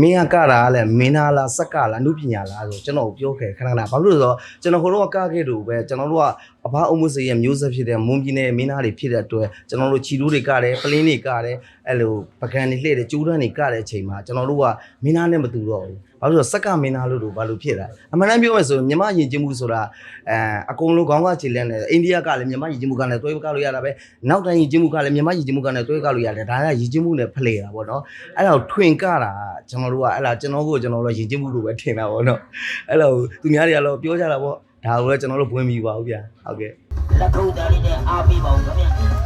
မင်းကကတာကလည်းမင်းနာလားစက်ကလားအမှုပညာလားဆိုကျွန်တော်ပြောခဲ့ခဏခဏဘာလို့လဲဆိုတော့ကျွန်တော်ဟိုတော့ကခဲ့တူပဲကျွန်တော်တို့က အဘအုံမစရဲ့မျိုးဆက်ဖြစ်တဲ့မွန်ပြည်နယ်မင်းနာတွေဖြစ်တဲ့အတွက်ကျွန်တော်တို့ချီတိုးတွေကတယ်ပလင်းတွေကတယ်အဲ့လိုပကံတွေလှည့်တယ်ကျိုးတန်းတွေကတဲ့အချိန်မှာကျွန်တော်တို့ကမင်းနာနဲ့မတူတော့ဘူးဘာလို့လဲဆိုတော့စက်ကမင်းနာလို့တို့ဘာလို့ဖြစ်တာအမှန်တမ်းပြောမယ်ဆိုရင်မြမယဉ်ကျေးမှုဆိုတာအဲအကုန်လုံးခေါင်းကခြေလန်းတယ်အိန္ဒိယကလည်းမြမယဉ်ကျေးမှုကလည်းတွဲကလို့ရတာပဲနောက်တိုင်းယဉ်ကျေးမှုကလည်းမြမယဉ်ကျေးမှုကလည်းတွဲကလို့ရတယ်ဒါကယဉ်ကျေးမှုနဲ့ဖလှယ်တာပေါ့နော်အဲ့တော့ထွင်ကတာကျွန်တော်တို့ကအဲ့လားကျွန်တော်ကိုကျွန်တော်တို့ရင်ကျင်းမှုလို့ပဲထင်တာပေါ့နော်အဲ့လိုသူများတွေကတော့ပြောကြတာပေါ့ ဒါကိုလည်းကျွန်တော်တို့ဘွင်းမိပါဘူးဗျာဟုတ်ကဲ့လက်ခုပ်သားလေးနဲ့အားပေးပါဦးခင်ဗျ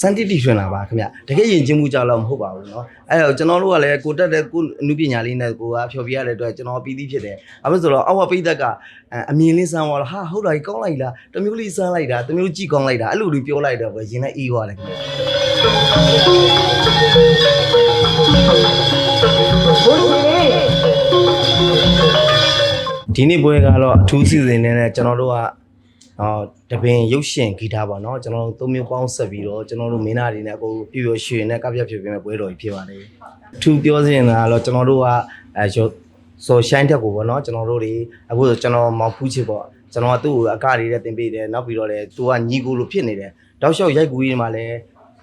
စန်တီတီထွင်လာပါခင်ဗျတကယ်ရင်ကျင်းမှုကြောက်တော့မဟုတ်ပါဘူးเนาะအဲ့တော့ကျွန်တော်တို့ကလည်းကိုတက်တဲ့ကိုအမှုပညာလေးနဲ့ကိုကဖျော်ပြရတဲ့အတွက်ကျွန်တော်ပြီးသေးဖြစ်တယ်အဲ့လိုဆိုတော့အောက်ဝပိတ်သက်ကအဲအမြင်လေးစမ်းသွားတော့ဟာဟုတ်တာကြီးကောင်းလိုက်လားတစ်မျိုးလေးစမ်းလိုက်တာတစ်မျိုးကြည့်ကောင်းလိုက်တာအဲ့လိုလေးပြောလိုက်တော့ပဲရင်နဲ့အေးသွားတယ်ခင်ဗျ ဘုရားလေး ဒီနေ့ပွဲကတော့အထူးစီစဉ်နေတဲ့ကျွန်တော်တို့က အော်တပင်ရုပ်ရှင်ဂီတပေါ့နော်ကျွန်တော်တို့သုံးမျိုးပေါင်းဆက်ပြီးတော့ကျွန်တော်တို့မင်းသားတွေနဲ့အကုန်ပြပြရွှေနဲ့ကပြပြပြပြမဲ့ပွဲတော်ကြီးဖြစ်ပါတယ်အထူးပြောစင်တာကတော့ကျွန်တော်တို့ကအဲရုပ်ဆိုရှိုင်းတက်ကိုပေါ့နော်ကျွန်တော်တို့တွေအခုဆိုကျွန်တော်မောင်ဖူးချစ်ပေါ့ကျွန်တော်ကသူ့ကိုအကတွေနဲ့တင်ပေးတယ်နောက်ပြီးတော့လည်းသူကညီကိုလိုဖြစ်နေတယ်တောက်လျှောက်ရိုက်ကူးရေးမှာလည်း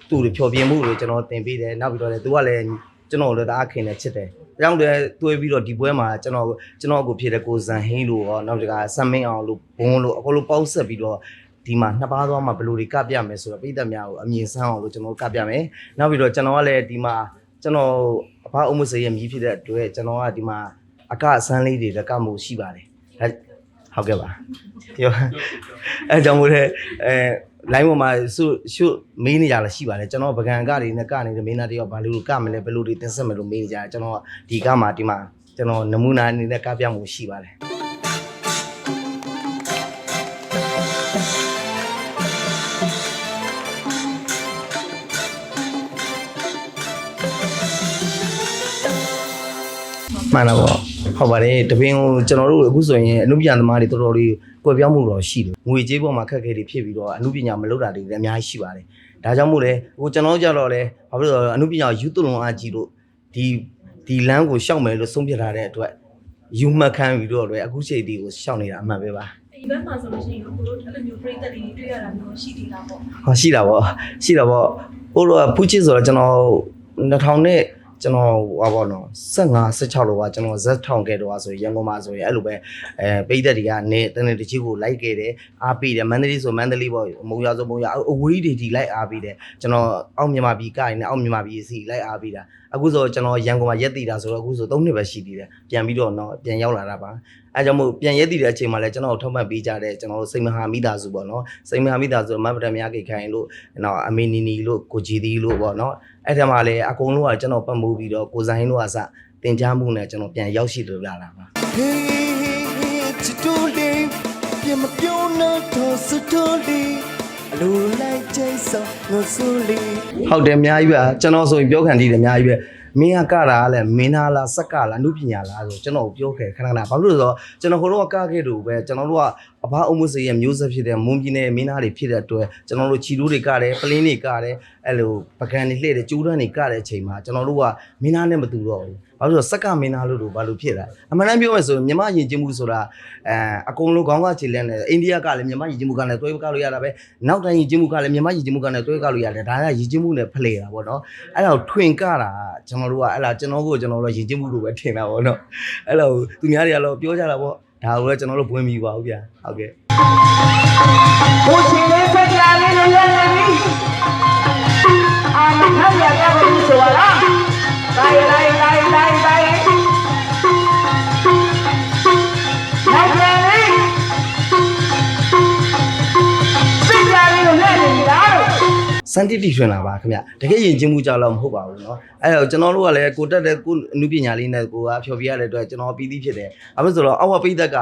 သူ့ကိုဖြောပြမှုတွေကျွန်တော်တင်ပေးတယ်နောက်ပြီးတော့လည်းသူကလည်းကျွန်တော်တို့တအားခင်နဲ့ချစ်တယ် အကြောင်းတည်းတွေးပြီးတော့ဒီပွဲမှာကျွန်တော်ကျွန်တော်ကိုဖြစ်တဲ့ကိုဇန်ဟင်းလို့ရောနောက်တကဆမ်မင်းအောင်လို့ဘုံလို့အကုန်လုံးပေါင်းဆက်ပြီးတော့ဒီမှာနှစ်ပါးသွားမှာဘယ်လိုတွေကပြမယ်ဆိုတော့ပြည်သက်များကိုအမြင်ဆန်းအောင်လို့ကျွန်တော်ကပြမယ်နောက်ပြီးတော့ကျွန်တော်ကလည်းဒီမှာကျွန်တော်အဖအုံမစေရမြည်ဖြစ်တဲ့အတွက်ကျွန်တော်ကဒီမှာအကအဆန်းလေးတွေလက်ကမှုရှိပါတယ်ဒါဟုတ်ကဲ့ပါပြောအဲကြောင့်မို့လဲအဲ line ပေါ်မှာစုရှုမေးနေကြလားရှိပါတယ်ကျွန်တော်ပကံကတွေနဲ့ကနေတယ်မင်းသားတယောက်ဘာလို့ကမလဲဘယ်လိုတွေတင်ဆက်မလို့မေးနေကြတယ်ကျွန်တော်ဒီကမှာဒီမှာကျွန်တော်နမူနာအနေနဲ့ကပြမှုရှိပါတယ်မှန်တာပေါ့ ဟုတ်ပါတယ်တပင်းကိုကျွန်တော်တို့အခုဆိုရင်အမှုပညာသမားတွေတော်တော်လေးကွယ်ပြောင်းမှုတော့ရှိတယ်ငွေကြေးပေါ်မှာခက်ခဲတွေဖြစ်ပြီးတော့အမှုပညာမလုပ်တာတွေလည်းအများကြီးရှိပါတယ်ဒါကြောင့်မို့လဲဟိုကျွန်တော်တို့ကြတော့လဲဘာဖြစ်လို့လဲဆိုတော့အမှုပညာယူသွလုံးအားကြီးလို့ဒီဒီလမ်းကိုရှောက်မယ်လို့ဆုံးဖြတ်ထားတဲ့အတွက်ယူမှတ်ခံပြီးတော့လည်းအခုချိန်ဒီကိုရှောက်နေတာအမှန်ပဲပါဒီဘက်မှာဆိုလို့ရှိရင်ကိုတို့အဲ့လိုမျိုးပြိသက်တွေတွေ့ရတာမျိုးရှိသေးတာပေါ့ဟောရှိတာပေါ့ရှိတာပေါ့ဟိုတော့ဖူးချစ်ဆိုတော့ကျွန်တော်2000နဲ့ ကျွန်တော်ဟောပေါ့နော်15 16လောကကျွန်တော်ဇက်ထောင်ခဲ့တော့ဆိုရန်ကုန်မှာဆိုရင်အဲ့လိုပဲအဲပိတ်သက်တွေကနေတနေ့တချီကိုလိုက်ခဲ့တယ်အားပေးတယ်မန္တလေးဆိုမန္တလေးပေါ့မုံရဆိုမုံရအဝေးတွေဒီလိုက်အားပေးတယ်ကျွန်တော်အောက်မြန်မာပြည်ကရင်အောက်မြန်မာပြည်စီလိုက်အားပေးတာအခုဆိုကျွန်တော်ရန်ကုန်မှာရက်တည်တာဆိုတော့အခုဆို3နှစ်ပဲရှိသေးတယ်ပြန်ပြီးတော့တော့ပြန်ရောက်လာတာပါ အဲကြောင့်မို့ပြန်ရက်တည်တဲ့အချိန်မှာလည်းကျွန်တော်ထောက်ပံ့ပေးကြတဲ့ကျွန်တော်စိတ်မဟာမိသားစုပေါ့နော်စိတ်မဟာမိသားစုမတ်ပဒမြကိခိုင်လို့နော်အမေနီနီလို့ကိုကြည်သီလို့ပေါ့နော်အဲ့ထက်မှလည်းအကုန်လုံးကကျွန်တော်ပတ်မှုပြီးတော့ကိုဇိုင်းတို့ကစတင် जा မှုနဲ့ကျွန်တော်ပြန်ရောက်ရှိလို့လာတာပါ Hey, to do it, be my pioneer to so do it. အလိုလိုက်ချိတ်ဆောငိုဆူလီဟုတ်တယ်အများကြီးပဲကျွန်တော်ဆိုရင်ပြောခံတည်တယ်အများကြီးပဲ မင်းကကတာကလည်းမင်းနာလားစက်ကလားအမှုပညာလားဆိုကျွန်တော်ပြောခဲ့ခဏခဏဘာလို့လဲဆိုတော့ကျွန်တော်ဟိုတော့ကခဲ့တူပဲကျွန်တော်တို့ကအဘအုံမစရဲ့မျိုးဆက်ဖြစ်တဲ့မွန်ပြည်နယ်မင်းနာတွေဖြစ်တဲ့အတွက်ကျွန်တော်တို့ချီတိုးတွေကတယ်ပလင်းတွေကတယ်အဲ့လိုပကံတွေလှည့်တယ်ကျိုးတန်းတွေကတဲ့အချိန်မှာကျွန်တော်တို့ကမင်းနာနဲ့မတူတော့ဘူး ဘာလို့လဲဆိုတော့စက်ကမင်းနာလို့တို့ဘာလို့ဖြစ်တာအမှန်တမ်းပြောမယ်ဆိုရင်မြမယဉ်ကျေးမှုဆိုတာအဲအကုန်လုံးခေါင်းကခြေလန်းတယ်အိန္ဒိယကလည်းမြမယဉ်ကျေးမှုကလည်းတွဲကလို့ရတာပဲနောက်တိုင်းယဉ်ကျေးမှုကလည်းမြမယဉ်ကျေးမှုကလည်းတွဲကလို့ရတယ်ဒါကယဉ်ကျေးမှုနဲ့ဖလှယ်တာပေါ့နော်အဲ့တော့ထွင်ကတာကျွန်တော်တို့ကအဲ့လားကျွန်တော်ကိုကျွန်တော်တို့ယဉ်ကျေးမှုလို့ပဲထင်တာပေါ့နော်အဲ့လိုသူများတွေကတော့ပြောကြတာပေါ့ဒါကိုလည်းကျွန်တော်တို့ဘွင်းမိပါဘူးဗျာဟုတ်ကဲ့ဘုရားလေးဆက်ကြလေးနဲ့လည်းလည်းအာမခရရဘူးဆိုလားတိုင်းတို စန်တီတီထွင်လာပါခင်ဗျတကယ်ယဉ်ကျေးမှုကြောက်တော့မဟုတ်ပါဘူးเนาะအဲ့တော့ကျွန်တော်တို့ကလည်းကိုတက်တဲ့ကိုအမှုပညာလေးနဲ့ကိုကဖျော်ပြရတဲ့အတွက်ကျွန်တော်ပြီးသီးဖြစ်တယ်အဲ့လိုဆိုတော့အောက်ဝပိတ်သက်က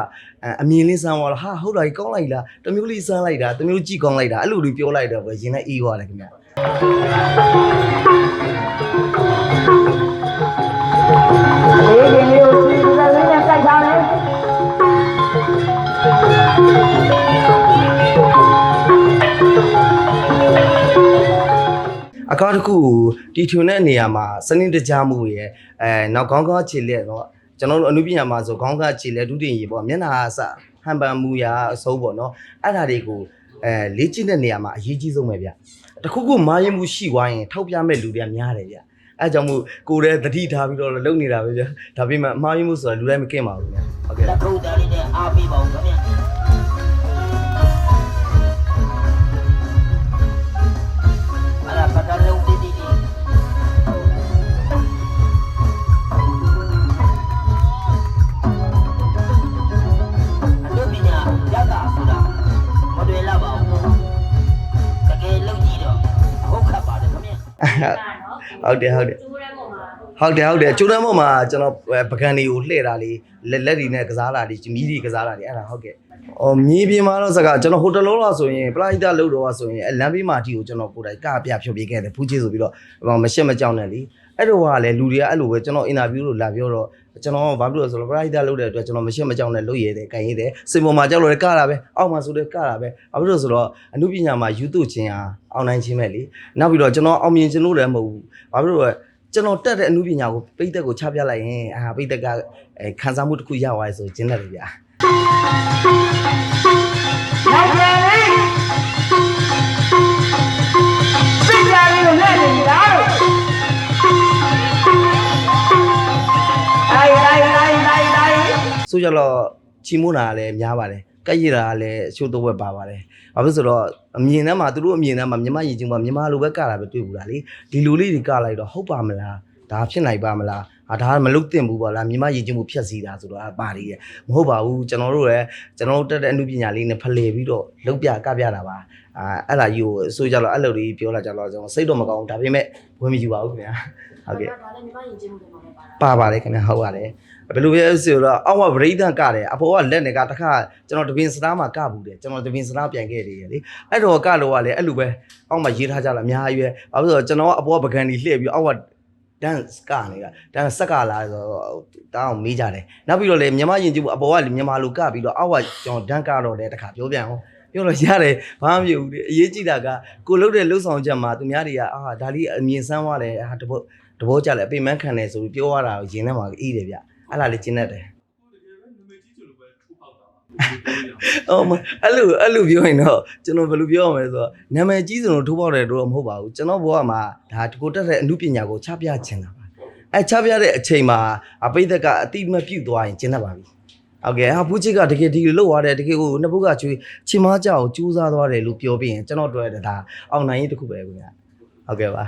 အမြင်လေးစမ်းသွားတော့ဟာဟုတ်တာကြီးကောင်းလိုက်လားတစ်မျိုးလေးစမ်းလိုက်တာတစ်မျိုးကြည့်ကောင်းလိုက်တာအဲ့လိုလေးပြောလိုက်တော့ပဲရင်နဲ့အေးသွားတယ်ခင်ဗျ အကောင့်တစ်ခုကိုတီထွင်တဲ့နေရာမှာစနစ်တကျမှုရယ်အဲနောက်ခေါင်းကောင်းခြေလက်တော့ကျွန်တော်တို့အနုပညာမှာဆိုခေါင်းကောင်းခြေလက်ဒုတင်ရေပေါ့မျက်နှာအစဟန်ပန်မှုရာအစိုးပေါ့နော်အဲ့ဒါတွေကိုအဲလေ့ကျင့်တဲ့နေရာမှာအရေးကြီးဆုံးပဲဗျတခုခုမာရင်မှုရှိသွားရင်ထောက်ပြမဲ့လူတွေကများတယ်ဗျအဲကြောင့်မို့ကိုယ်လည်းတတိထားပြီးတော့လုပ်နေတာပဲဗျဒါပေမဲ့မာရင်မှုဆိုတာလူတိုင်းမကင့်ပါဘူးဗျဟုတ်ကဲ့လက်ခုပ်တန်းလေးနဲ့အားပေးပါဦးခင်ဗျာ ဟုတ်တယ်ဟုတ်တယ်ကျိုးရမ်းပေါ်မှာဟုတ်တယ်ဟုတ်တယ်ကျိုးတန်းပေါ်မှာကျွန်တော်ပကံတွေကိုလှည့်တာလေးလက်လက်တွေနဲ့ကစားတာတွေမီးတွေကစားတာတွေအဲ့ဒါဟုတ်ကဲ့။အော်မြေပြင်မှာတော့စကားကျွန်တော်ဟိုတလုံးလောက်ဆိုရင်ပလာဟီတာလို့တော့ဆိုရင်အဲလမ်းဘေးမှာအတီကိုကျွန်တော်ကိုယ်တိုင်ကပြဖြုတ်ပြခဲ့တယ်ဖူးချေဆိုပြီးတော့ဟိုမရှက်မကြောက်နဲ့လीအဲ့တော့ကလည်းလူတွေကအဲ့လိုပဲကျွန်တော်အင်တာဗျူးလို့လာပြောတော့ ကျွန်တော်ဘာဖြစ်လို့လဲဆိုတော့ပလာဟီတာလုပ်တဲ့အတွက်ကျွန်တော်မရှက်မကြောက်နဲ့လုပ်ရတဲ့ကန်ရတဲ့စင်ပေါ်မှာကြောက်လို့လည်းကတာပဲအောက်မှာဆိုလည်းကတာပဲဘာဖြစ်လို့ဆိုတော့အမှုပညာမှာယူတူချင်းဟာအောင်နိုင်ခြင်းပဲလीနောက်ပြီးတော့ကျွန်တော်အောင်မြင်ခြင်းလို့လည်းမဟုတ်ဘူးဘာဖြစ်လို့လဲကျွန်တော်တက်တဲ့အမှုပညာကိုပိတ်သက်ကိုချပြလိုက်ရင်အာပိတ်သက်ကအဲခံစားမှုတစ်ခုရသွားရဆိုကျင်းတယ်လေဗျာ ဆိုကြတော့ချီမွန်းတာကလည်းများပါတယ်ကက်ရတာကလည်းအချို့တော့ဝက်ပါပါတယ်ဘာဖြစ်ဆိုတော့အမြင်ထဲမှာသူတို့အမြင်ထဲမှာမြမရင်ချင်းမှာမြမလိုပဲကတာပဲတွေ့ဘူးလားလေဒီလိုလေးတွေကလိုက်တော့ဟုတ်ပါမလားဒါဖြစ်နိုင်ပါမလားဟာဒါကမလုတ်တင်ဘူးပါလားမြမရင်ချင်းမှုဖြတ်စည်းတာဆိုတော့အပါလေးရဲ့မဟုတ်ပါဘူးကျွန်တော်တို့လည်းကျွန်တော်တို့တက်တဲ့အမှုပညာလေးနဲ့ဖလှယ်ပြီးတော့လုတ်ပြကပြတာပါ အာအဲ့ဒါကြီးကိုဆိုကြတော့အဲ့လိုလေးပြောလာကြတော့ကျွန်တော်စိတ်တော့မကောင်းဘူးဒါပေမဲ့ဝင်မယူပါဘူးခင်ဗျာဟုတ်ကဲ့ဒါလည်းညီမယဉ်ကျေးမှုတွေမှာပဲပါတာပါပါတယ်ခင်ဗျာဟုတ်ပါတယ်ဘယ်လိုပဲဆိုတော့အောက်ကဗရိဒန်ကတယ်အဖေကလက်နဲ့ကတစ်ခါကျွန်တော်တပင်စသားမှာကဘူးတယ်ကျွန်တော်တပင်စသားပြန်ခဲ့တယ်လေအဲ့တော့ကလို့ကလည်းအဲ့လိုပဲအောက်မှာရေးထားကြလားအများကြီးပဲဘာလို့လဲဆိုတော့ကျွန်တော်ကအပေါ်ကပကံဒီလှည့်ပြီးအောက်ကဒန်စကနေတာဒန်ဆက်ကလာဆိုတော့တောင်းမေးကြတယ်နောက်ပြီးတော့လေမြန်မာယဉ်ကျေးမှုအပေါ်ကမြန်မာလိုကပြီးတော့အောက်ကကျွန်တော်ဒန်ကတော့လည်းတစ်ခါပြောပြန်အောင် ပြောလို့ရတယ်ဘာမှမဖြစ်ဘူးလေအရေးကြီးတာကကိုလုတ်တဲ့လှုပ်ဆောင်ချက်မှာသူများတွေကအာဒါလေးအမြင်ဆန်းသွားတယ်အာတဘောတဘောကြလဲအပိမန်းခံတယ်ဆိုပြီးပြောရတာကိုရင်ထဲမှာအေးတယ်ဗျအဲ့ဒါလေးကျင်းတတ်တယ်အော်မအဲ့လိုအဲ့လိုပြောရင်တော့ကျွန်တော်ဘယ်လိုပြောရမလဲဆိုတော့နာမည်ကြီးစံလို့ထိုးပေါက်တယ်တော့မဟုတ်ပါဘူးကျွန်တော်ဘဝမှာဒါကိုတက်တဲ့အမှုပညာကိုချပြချင်တာပါအဲချပြတဲ့အချိန်မှာအပိသက်ကအတိမပြုတ်သွားရင်ကျင်းတတ်ပါပြီ ဟုတ်ကဲ့ဟာဖူးချစ်ကတကယ်ဒီလိုလုပ်သွားတယ်တကယ်ကိုနှစ်ဘုတ်ကချွေးချင်မကြအောင်ကြိုးစားသွားတယ်လို့ပြောပြီးရင်ကျွန်တော်တို့ရတဲ့ဒါအောင်နိုင်ရေးတစ်ခုပဲခင်ဗျဟုတ်ကဲ့ပါ